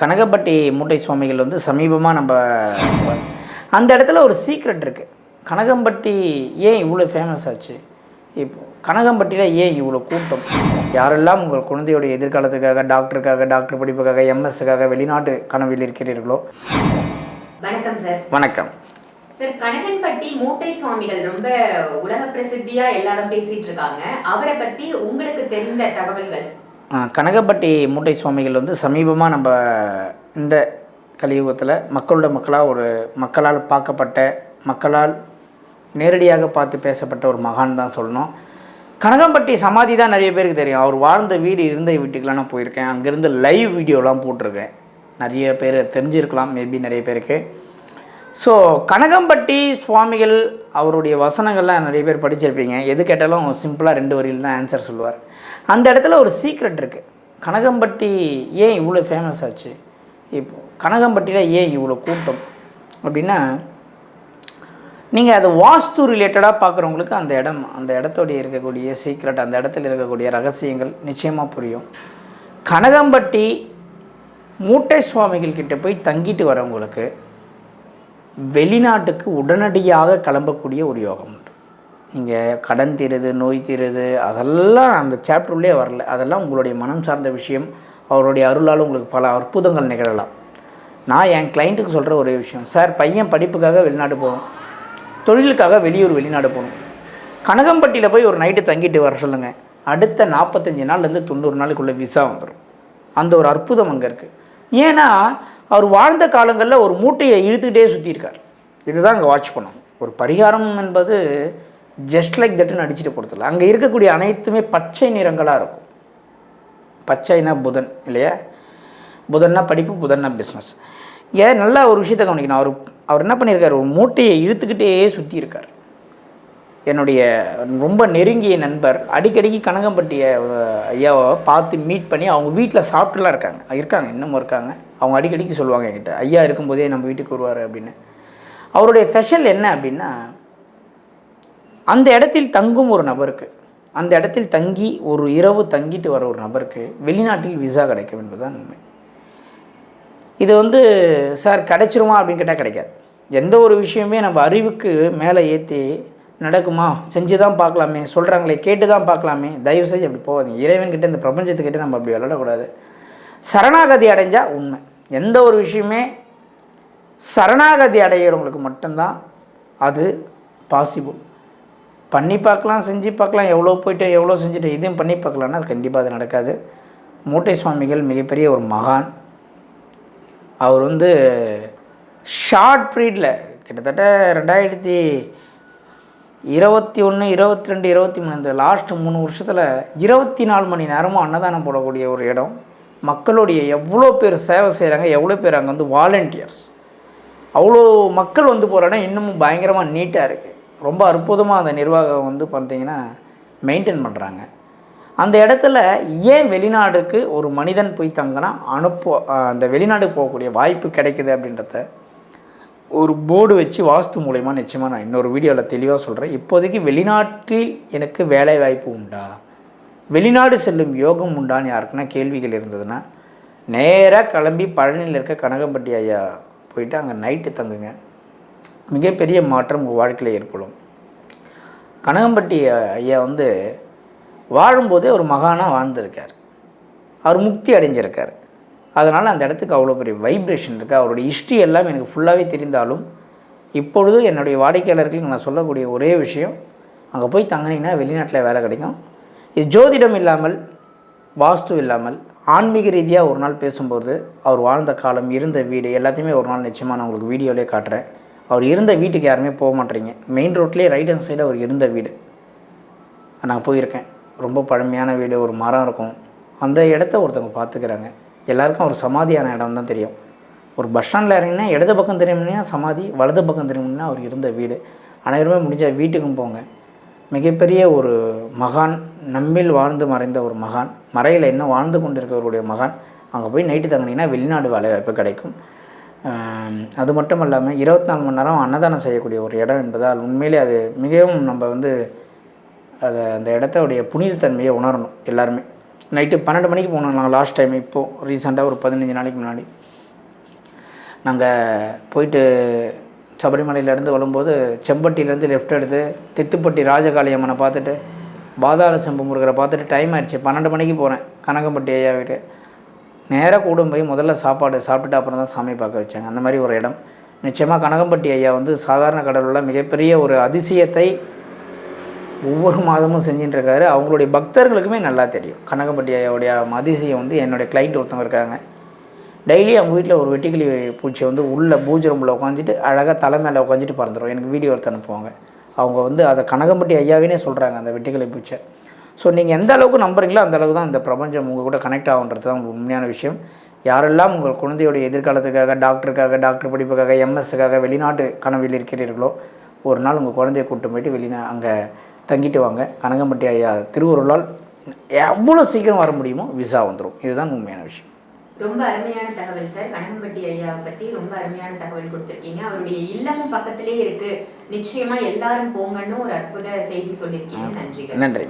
கனகப்பட்டி மூட்டை சுவாமிகள் வந்து சமீபமாக நம்ம அந்த இடத்துல ஒரு சீக்ரெட் இருக்குது கனகம்பட்டி ஏன் இவ்வளோ ஃபேமஸ் ஆச்சு? இப்போ கனகம்பட்டியில் ஏன் இவ்வளோ கூட்டம்? யாரெல்லாம் உங்கள் குழந்தையோட எதிர்காலத்துக்காக டாக்டருக்காக டாக்டர் படிப்புக்காக எம்எஸ்ஸுக்காக வெளிநாட்டு கனவில் இருக்கிறீர்களோ? வணக்கம் சார் வணக்கம். சார் கனகன்பட்டி மூட்டை சுவாமிகள் ரொம்ப உலக பிரசித்தியா எல்லாரும் பேசிட்டு இருக்காங்க. அவரை பத்தி உங்களுக்கு தெரிந்த தகவல்கள்? கனகப்பட்டி மூட்டை சுவாமிகள் வந்து சமீபமாக நம்ம இந்த கலியுகத்தில் மக்களோட மக்களாக ஒரு மக்களால் பார்க்கப்பட்ட மக்களால் நேரடியாக பார்த்து பேசப்பட்ட ஒரு மகான் தான் சொல்லணும். கனகம்பட்டி சமாதி தான் நிறைய பேருக்கு தெரியும். அவர் வாழ்ந்த வீடு இருந்த வீட்டுக்கெலாம் நான் போயிருக்கேன். அங்கேருந்து லைவ் வீடியோலாம் போட்டிருக்கேன். நிறைய பேர் தெரிஞ்சிருக்கலாம். மேபி நிறைய பேருக்கு. ஸோ கனகம்பட்டி சுவாமிகள் அவருடைய வசனங்கள்லாம் நிறைய பேர் படிச்சிருப்பீங்க. எது கேட்டாலும் சிம்பிளாக ரெண்டு வரியில் தான் ஆன்சர் சொல்லுவார். அந்த இடத்துல ஒரு சீக்ரெட் இருக்குது கனகம்பட்டி ஏன் இவ்வளோ ஃபேமஸ் ஆச்சு? இப்போ கனகம்பட்டியில் ஏன் இவ்வளோ கூட்டம்? அப்படின்னா நீங்கள் அதை வாஸ்து ரிலேட்டடாக பார்க்குறவங்களுக்கு அந்த இடம் அந்த இடத்தோடைய இருக்கக்கூடிய சீக்ரெட் அந்த இடத்துல இருக்கக்கூடிய ரகசியங்கள் நிச்சயமாக புரியும். கனகம்பட்டி மூட்டை சுவாமிகள் கிட்டே போய் தங்கிட்டு வரவங்களுக்கு வெளிநாட்டுக்கு உடனடியாக கிளம்பக்கூடிய ஒரு யோகம் உண்டு. நீங்கள் கடன் தீருது நோய் தீருது அதெல்லாம் அந்த சாப்டர் உள்ளே வரல. அதெல்லாம் உங்களுடைய மனம் சார்ந்த விஷயம். அவருடைய அருளால் உங்களுக்கு பல அற்புதங்கள் நிகழலாம். நான் என் கிளைண்ட்டுக்கு சொல்கிற ஒரே விஷயம். சார் பையன் படிப்புக்காக வெளிநாடு போகணும். தொழிலுக்காக வெளியூர் வெளிநாடு போகணும். கனகம்பட்டியில் போய் ஒரு நைட்டு தங்கிட்டு வர சொல்லுங்கள் அடுத்த நாற்பத்தஞ்சு நாள்லேருந்து தொண்ணூறு நாளுக்குள்ளே விசா வந்துடும் அந்த ஒரு அற்புதம் அங்கே இருக்குது ஏன்னா அவர் வாழ்ந்த காலங்களில் ஒரு மூட்டையை இழுத்துக்கிட்டே சுற்றியிருக்கார் இதுதான் அங்கே வாட்ச் பண்ணணும் ஒரு பரிகாரம் என்பது ஜஸ்ட் லைக் தட்டுன்னு அடிச்சுட்டு கொடுத்துடல அங்கே இருக்கக்கூடிய அனைத்துமே பச்சை நிறங்களாக இருக்கும். பச்சைனா புதன் இல்லையா? புதன்னா படிப்பு புதன்னா பிஸ்னஸ் ஏன்? நல்லா ஒரு விஷயத்தை கவனிக்கணும். அவர் அவர் என்ன பண்ணியிருக்காரு? ஒரு மூட்டையை இழுத்துக்கிட்டே சுற்றி இருக்கார் என்னுடைய ரொம்ப நெருங்கிய நண்பர் அடிக்கடிக்கு கனகம்பட்டிய ஐயாவை பார்த்து மீட் பண்ணி அவங்க வீட்டில் சாப்பிட்டுலாம் இருக்காங்க. இருக்காங்க இன்னமும் இருக்காங்க. அவங்க அடிக்கடிக்கு சொல்லுவாங்க என்கிட்ட ஐயா இருக்கும்போதே நம்ம வீட்டுக்கு வருவார் அப்படின்னு. அவருடைய ஸ்பெஷல் என்ன அப்படின்னா அந்த இடத்தில் தங்கும் ஒரு நபருக்கு அந்த இடத்தில் தங்கி ஒரு இரவு தங்கிட்டு வர ஒரு நபருக்கு வெளிநாட்டில் விசா கிடைக்கும் என்பதுதான் உண்மை. இது வந்து சார் கிடைச்சிருமா? அப்படின்னு கேட்டால் கிடைக்காது. எந்த ஒரு விஷயமே நம்ம அறிவுக்கு மேலே ஏற்றி நடக்குமா? செஞ்சு தான் பார்க்கலாமே. சொல்கிறாங்களே கேட்டு தான் பார்க்கலாமே. தயவு செஞ்சு அப்படி போகாதீங்க. இறைவன்கிட்ட இந்த பிரபஞ்சத்துக்கிட்ட நம்ம அப்படி விளையாடக்கூடாது. சரணாகதி அடைஞ்சால் உண்மை. எந்த ஒரு விஷயமே சரணாகதி அடைகிறவங்களுக்கு மட்டும்தான் அது பாசிபிள் பண்ணி பார்க்கலாம் செஞ்சு பார்க்கலாம். எவ்வளோ போயிட்டு எவ்வளோ செஞ்சுட்டு இதையும் பண்ணி பார்க்கலான்னா அது கண்டிப்பாக அது நடக்காது. மூட்டை சுவாமிகள் மிகப்பெரிய ஒரு மகான். அவர் வந்து ஷார்ட் ப்ரீடில் கிட்டத்தட்ட ரெண்டாயிரத்தி இருபத்தி ஒன்று இருபத்தி ரெண்டு இருபத்தி மூணு இந்த லாஸ்ட் மூணு வருஷத்தில் இருபத்தி நாலு மணி நேரமும் அன்னதானம் போடக்கூடிய ஒரு இடம். மக்களுடைய எவ்வளோ பேர் சேவை செய்கிறாங்க எவ்வளோ பேர் அங்கே வந்து வாலண்டியர்ஸ் அவ்வளோ மக்கள் வந்து போகிற இடம் இன்னமும் பயங்கரமாக நீட்டாக இருக்குது ரொம்ப அற்புதமாக அந்த நிர்வாகம் வந்து பார்த்திங்கன்னா மெயின்டைன் பண்ணுறாங்க அந்த இடத்துல ஏன் வெளிநாடுக்கு ஒரு மனிதன் போய் தங்கினா அனுப்ப அந்த வெளிநாடு போகக்கூடிய வாய்ப்பு கிடைக்குது அப்படின்றத ஒரு போர்டு வச்சு வாஸ்து மூலயமா நிச்சயமாக நான் இன்னொரு வீடியோவில் தெளிவாக சொல்கிறேன் இப்போதைக்கு வெளிநாட்டில் எனக்கு வேலை வாய்ப்பு உண்டா? வெளிநாடு செல்லும் யோகம் உண்டான்னு யாருக்குன்னா கேள்விகள் இருந்ததுன்னா நேராக கிளம்பி பழனியில் இருக்க கனகம்பட்டி ஐயா போயிட்டு அங்கே நைட்டு தங்குங்க. மிகப்பெரிய மாற்றம் உங்கள் வாழ்க்கையில் ஏற்படும். கனகம்பட்டி ஐயா வந்து வாழும்போதே ஒரு மகானாக வாழ்ந்திருக்கார். அவர் முக்தி அடைஞ்சிருக்கார். அதனால் அந்த இடத்துக்கு அவ்வளோ பெரிய வைப்ரேஷன் இருக்குது அவருடைய ஹிஸ்ட்ரி எல்லாம் எனக்கு ஃபுல்லாகவே தெரிந்தாலும் இப்பொழுது என்னுடைய வாடிக்கையாளர்களுக்கு நான் சொல்லக்கூடிய ஒரே விஷயம் அங்கே போய் தங்கினீங்கன்னா வெளிநாட்டில் வேலை கிடைக்கும். இது ஜோதிடம் இல்லாமல் வாஸ்து இல்லாமல் ஆன்மீக ரீதியாக ஒரு நாள் பேசும்போது அவர் வாழ்ந்த காலம் இருந்த வீடு எல்லாத்தையுமே ஒரு நாள் நிச்சயமாக நான் உங்களுக்கு வீடியோவிலே காட்டுறேன். அவர் இருந்த வீட்டுக்கு யாருமே போக மாட்டேறீங்க மெயின் ரோட்லேயே ரைட் ஹேண்ட் சைடு அவர் இருந்த வீடு. நான் போயிருக்கேன். ரொம்ப பழமையான வீடு ஒரு மரம் இருக்கும். அந்த இடத்த ஒருத்தவங்க பார்த்துக்கிறாங்க. எல்லாருக்கும் ஒரு சமாதியான இடம் தான் தெரியும். ஒரு பஸ் ஸ்டாண்டில் இறங்கினா இடது பக்கம் திரும்பினா சமாதி வலது பக்கம் திரும்பினா அவர் இருந்த வீடு. அனைவருமே முடிஞ்சால் வீட்டுக்கும் போங்க. மிகப்பெரிய ஒரு மகான் நம்மில் வாழ்ந்து மறைந்த ஒரு மகான் மறையில் இன்னும் வாழ்ந்து கொண்டிருக்கிறவருடைய மகான் அங்கே போய் நைட்டு தங்கினீங்கன்னா வெளிநாடு வேலை வாய்ப்பு கிடைக்கும். அது மட்டும் இல்லாமல் இருபத்தி நாலு மணி நேரம் அன்னதானம் செய்யக்கூடிய ஒரு இடம் என்பதால் உண்மையிலே அது மிகவும் நம்ம வந்து அதை அந்த இடத்தோடைய புனிதத்தன்மையை உணரணும் எல்லாருமே. நைட்டு பன்னெண்டு மணிக்கு போனோம் நாங்கள் லாஸ்ட் டைம் இப்போது ரீசெண்டாக ஒரு பதினஞ்சு நாளைக்கு முன்னாடி. நாங்கள் போயிட்டு சபரிமலையிலேருந்து வரும்போது செம்பட்டியிலேருந்து லெஃப்ட் எடுத்து தித்துப்பட்டி ராஜகாளியம்மனை பார்த்துட்டு பாதாள செம்பு முருகரை பார்த்துட்டு டைம் ஆயிடுச்சு. பன்னெண்டு மணிக்கு போகிறேன் கனகம்பட்டி ஐயா வீட்டு நேராக கூடும் போய் முதல்ல சாப்பாடு சாப்பிட்டுட்டு அப்புறம் தான் சாமி பார்க்க வச்சாங்க. அந்த மாதிரி ஒரு இடம். நிச்சயமாக கனகம்பட்டி ஐயா வந்து சாதாரண கடவுளில் மிகப்பெரிய ஒரு அதிசயத்தை ஒவ்வொரு மாதமும் செஞ்சுட்டுருக்காரு அவங்களுடைய பக்தர்களுக்குமே நல்லா தெரியும். கனகம்பட்டி ஐயாவுடைய அதிசயம் வந்து என்னுடைய கிளைண்ட் ஒருத்தவங்க இருக்காங்க. டெய்லி அவங்க வீட்டில் ஒரு வெட்டிக்கிளி பூச்சி வந்து உள்ள பூஜை ரூமில் உட்காந்துட்டு அழகாக தலை மேலே உட்காந்துட்டு பறந்துடும் எனக்கு வீடியோ எடுத்து அனுப்புவாங்க. அவங்க வந்து அதை கனகம்பட்டி ஐயாவினே சொல்கிறாங்க அந்த வெட்டிக்கிளி பூச்சை. ஸோ நீங்கள் எந்த அளவுக்கு நம்புறீங்களோ அந்த அளவுக்கு தான் இந்த பிரபஞ்சம் உங்கள் கூட கனெக்ட் ஆகுன்றது தான் உண்மையான விஷயம். யாரெல்லாம் உங்கள் குழந்தையோட எதிர்காலத்துக்காக டாக்டருக்காக டாக்டர் படிப்புக்காக எம்எஸ்ஸுக்காக வெளிநாட்டு கனவில் இருக்கிறீர்களோ ஒரு நாள் உங்கள் குழந்தைய கூட்டு போயிட்டு வெளிநா அங்கே தங்கிட்டு வாங்க கனகம்பட்டி ஐயா திருவுருளால் எவ்வளோ சீக்கிரம் வர முடியுமோ விசா வந்துடும் இதுதான் உண்மையான விஷயம். ரொம்ப அருமையான தகவல் சார். கனகம்பட்டி ஐயா பத்தி ரொம்ப அருமையான தகவல் கொடுத்திருக்கீங்க. அவருடைய இல்லமும் பக்கத்திலே இருக்கு. நிச்சயமா எல்லாரும் போங்கன்னு ஒரு அற்புத செய்தி சொல்லியிருக்கீங்க நன்றிகள். நன்றி.